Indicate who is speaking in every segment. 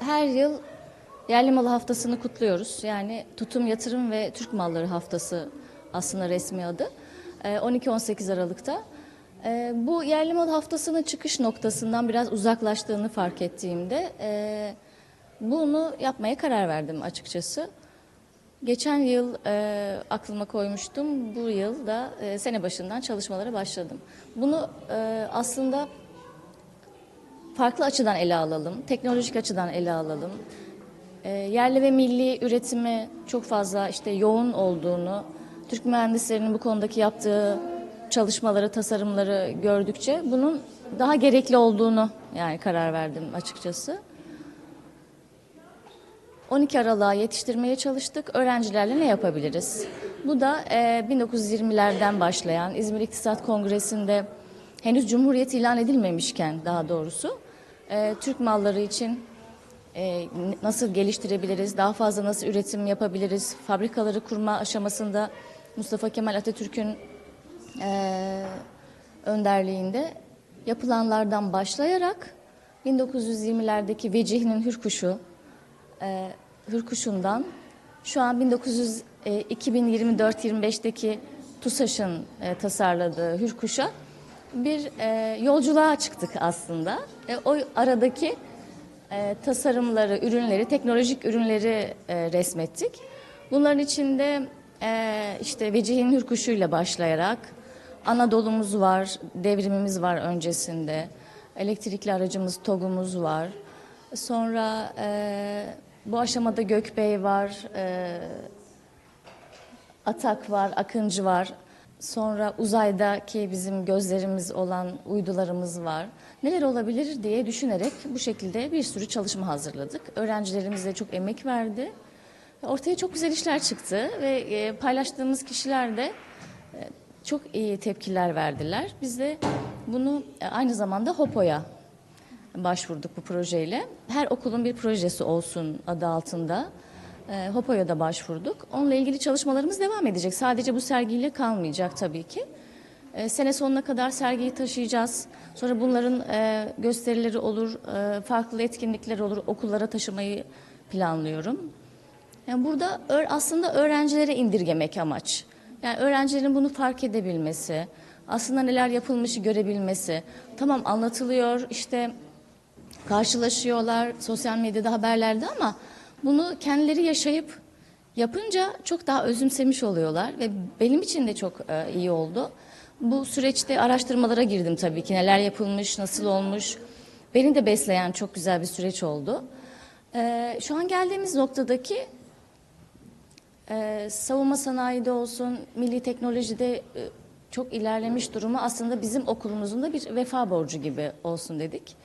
Speaker 1: her yıl yerli malı haftasını kutluyoruz. Yani tutum, yatırım ve Türk malları haftası aslında resmi adı. Ee, 12-18 Aralık'ta. Ee, Bu yerli mal haftasının çıkış noktasından biraz uzaklaştığını fark ettiğimde e, bunu yapmaya karar verdim açıkçası. Geçen yıl e, aklıma koymuştum. Bu yıl da e, sene başından çalışmalara başladım. Bunu e, aslında farklı açıdan ele alalım, teknolojik açıdan ele alalım. E, yerli ve milli üretimi çok fazla işte yoğun olduğunu, Türk mühendislerinin bu konudaki yaptığı çalışmaları, tasarımları gördükçe bunun daha gerekli olduğunu yani karar verdim açıkçası. 12 Aralık'a yetiştirmeye çalıştık. Öğrencilerle ne yapabiliriz? Bu da e, 1920'lerden başlayan İzmir İktisat Kongresi'nde henüz Cumhuriyet ilan edilmemişken daha doğrusu e, Türk malları için e, nasıl geliştirebiliriz, daha fazla nasıl üretim yapabiliriz, fabrikaları kurma aşamasında Mustafa Kemal Atatürk'ün e, önderliğinde yapılanlardan başlayarak 1920'lerdeki Vecihi'nin Hürkuşu, e, Hürkuş'undan şu an 1900 e, 2024-25'teki TUSAŞ'ın e, tasarladığı Hürkuş'a bir e, yolculuğa çıktık aslında. E, o aradaki e, tasarımları, ürünleri, teknolojik ürünleri e, resmettik. Bunların içinde e, işte Vecihin Hürkuşu'yla başlayarak Anadolu'muz var, devrimimiz var öncesinde. Elektrikli aracımız TOG'umuz var. Sonra e, bu aşamada Gökbey var, e, Atak var, Akıncı var. Sonra uzaydaki bizim gözlerimiz olan uydularımız var. Neler olabilir diye düşünerek bu şekilde bir sürü çalışma hazırladık. Öğrencilerimiz de çok emek verdi. Ortaya çok güzel işler çıktı ve e, paylaştığımız kişiler de e, çok iyi tepkiler verdiler. Biz de bunu e, aynı zamanda HOPO'ya başvurduk bu projeyle. Her okulun bir projesi olsun adı altında. E, HOPO'ya da başvurduk. Onunla ilgili çalışmalarımız devam edecek. Sadece bu sergiyle kalmayacak tabii ki. E, sene sonuna kadar sergiyi taşıyacağız. Sonra bunların e, gösterileri olur, e, farklı etkinlikler olur. Okullara taşımayı planlıyorum. Yani burada aslında öğrencilere indirgemek amaç. Yani öğrencilerin bunu fark edebilmesi, aslında neler yapılmışı görebilmesi. Tamam anlatılıyor, işte karşılaşıyorlar sosyal medyada haberlerde ama bunu kendileri yaşayıp yapınca çok daha özümsemiş oluyorlar ve benim için de çok e, iyi oldu. Bu süreçte araştırmalara girdim tabii ki neler yapılmış, nasıl olmuş. Beni de besleyen çok güzel bir süreç oldu. E, şu an geldiğimiz noktadaki e, savunma sanayide olsun, milli teknolojide e, çok ilerlemiş durumu aslında bizim okulumuzun da bir vefa borcu gibi olsun dedik.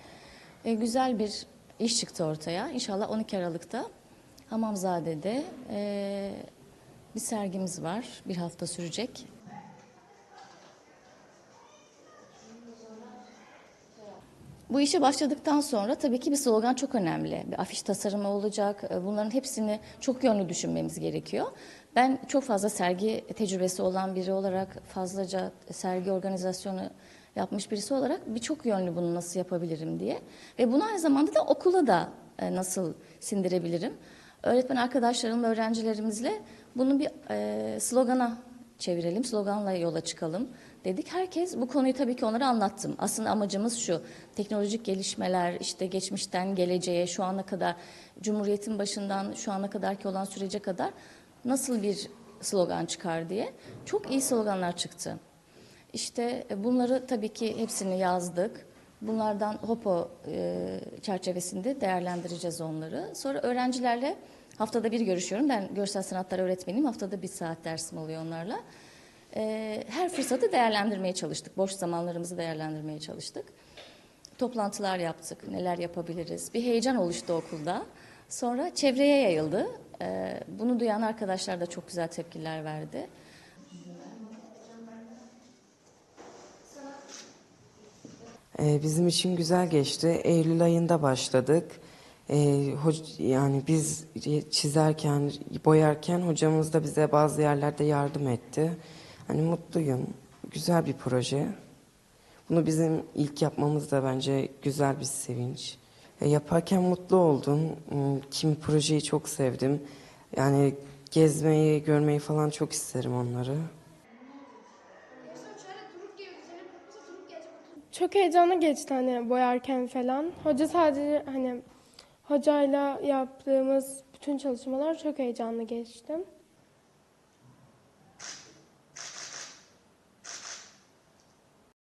Speaker 1: E, güzel bir iş çıktı ortaya. İnşallah 12 Aralık'ta Hamamzade'de e, bir sergimiz var. Bir hafta sürecek. Bu işe başladıktan sonra tabii ki bir slogan çok önemli. Bir afiş tasarımı olacak. E, Bunların hepsini çok yönlü düşünmemiz gerekiyor. Ben çok fazla sergi tecrübesi olan biri olarak fazlaca sergi organizasyonu yapmış birisi olarak birçok yönlü bunu nasıl yapabilirim diye. Ve bunu aynı zamanda da okula da e, nasıl sindirebilirim. Öğretmen arkadaşlarımla, öğrencilerimizle bunu bir e, slogana çevirelim, sloganla yola çıkalım dedik. Herkes bu konuyu tabii ki onlara anlattım. Aslında amacımız şu, teknolojik gelişmeler, işte geçmişten geleceğe, şu ana kadar, Cumhuriyet'in başından şu ana kadarki olan sürece kadar nasıl bir slogan çıkar diye. Çok iyi sloganlar çıktı. İşte e, bunları tabii ki hepsini yazdık. Bunlardan HOPO e, çerçevesinde değerlendireceğiz onları. Sonra öğrencilerle haftada bir görüşüyorum. Ben görsel sanatlar öğretmeniyim. Haftada bir saat dersim oluyor onlarla. E, her fırsatı değerlendirmeye çalıştık. Boş zamanlarımızı değerlendirmeye çalıştık. Toplantılar yaptık. Neler yapabiliriz? Bir heyecan oluştu okulda. Sonra çevreye yayıldı. E, bunu duyan arkadaşlar da çok güzel tepkiler verdi.
Speaker 2: Ee, Bizim için güzel geçti. Eylül ayında başladık. Hoc- yani biz çizerken, boyarken hocamız da bize bazı yerlerde yardım etti. Hani mutluyum. Güzel bir proje. Bunu bizim ilk yapmamız da bence güzel bir sevinç. E, yaparken mutlu oldum. Hmm, Kimi projeyi çok sevdim. Yani gezmeyi, görmeyi falan çok isterim onları.
Speaker 3: Çok heyecanlı geçti hani boyarken falan. Hoca sadece hani hocayla yaptığımız bütün çalışmalar çok heyecanlı geçti.